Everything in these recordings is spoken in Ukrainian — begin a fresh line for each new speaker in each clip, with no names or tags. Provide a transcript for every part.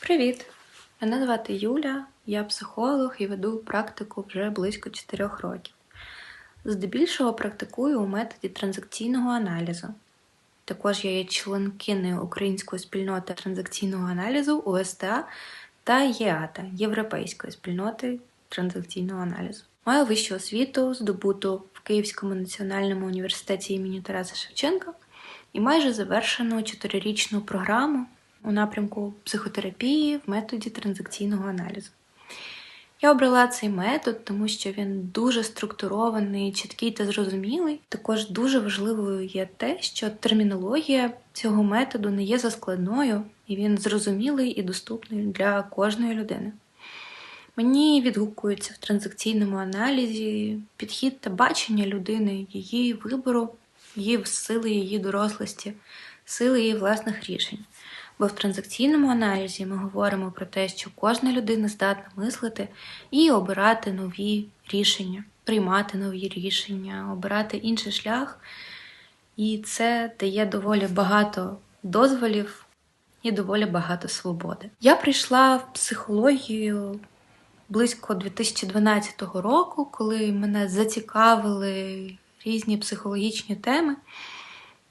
Привіт! Мене звати Юля, я психолог і веду практику вже близько 4 років. Здебільшого практикую у методі транзакційного аналізу. Також я є членкиною української спільноти транзакційного аналізу УСТА та ЄАТА Європейської спільноти транзакційного аналізу. Маю вищу освіту, здобуту в Київському національному університеті імені Тараса Шевченка і майже завершену чотирирічну програму у напрямку психотерапії в методі транзакційного аналізу. Я обрала цей метод, тому що він дуже структурований, чіткий та зрозумілий. Також дуже важливою є те, що термінологія цього методу не є заскладною, і він зрозумілий і доступний для кожної людини. Мені відгукується в транзакційному аналізі підхід та бачення людини, її вибору, її сили її дорослості, сили її власних рішень. Бо в транзакційному аналізі ми говоримо про те, що кожна людина здатна мислити і обирати нові рішення, приймати нові рішення, обирати інший шлях. І це дає доволі багато дозволів і доволі багато свободи. Я прийшла в психологію близько 2012 року, коли мене зацікавили різні психологічні теми.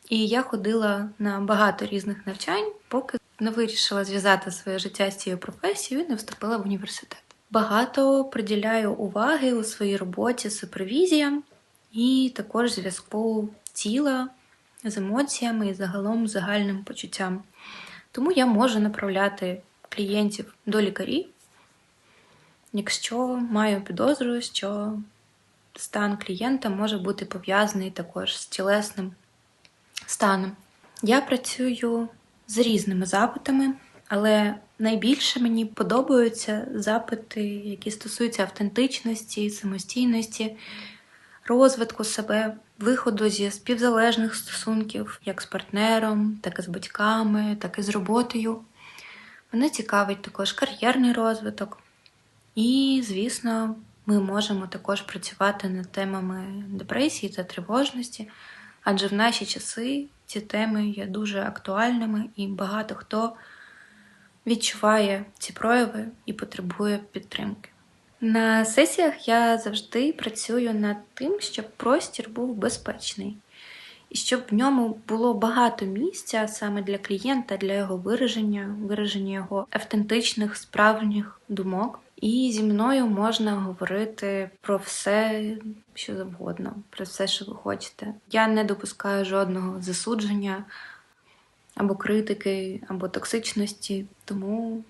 І я ходила на багато різних навчань, поки не вирішила зв'язати своє життя з цією професією і не вступила в університет. Багато приділяю уваги у своїй роботі супервізіям і також зв'язку тіла з емоціями і загалом загальним почуттям. Тому я можу направляти клієнтів до лікарів, якщо маю підозру, що стан клієнта може бути пов'язаний також з тілесним станом. Я працюю з різними запитами, але найбільше мені подобаються запити, які стосуються автентичності, самостійності, розвитку себе, виходу зі співзалежних стосунків, як з партнером, так і з батьками, так і з роботою. Мене цікавить також кар'єрний розвиток. І, звісно, ми можемо також працювати над темами депресії та тривожності. Адже в наші часи ці теми є дуже актуальними і багато хто відчуває ці прояви і потребує підтримки. На сесіях я завжди працюю над тим, щоб простір був безпечний, і щоб в ньому було багато місця саме для клієнта, для його вираження, вираження його автентичних, справжніх думок. І зі мною можна говорити про все, що завгодно, про все, що ви хочете. Я не допускаю жодного засудження або критики, або токсичності, тому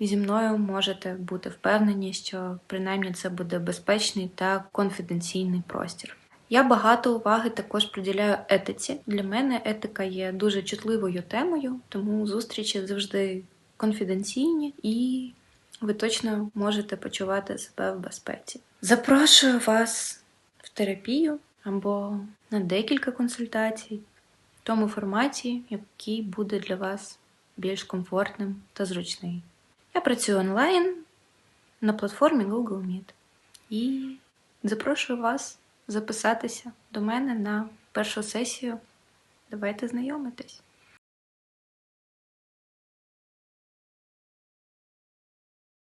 зі мною можете бути впевнені, що принаймні це буде безпечний та конфіденційний простір. Я багато уваги також приділяю етиці. Для мене етика є дуже чутливою темою, тому зустрічі завжди конфіденційні і ви точно можете почувати себе в безпеці. Запрошую вас в терапію або на декілька консультацій в тому форматі, який буде для вас більш комфортним та зручний. Я працюю онлайн на платформі Google Meet і запрошую вас записатися до мене на першу сесію. Давайте знайомитись.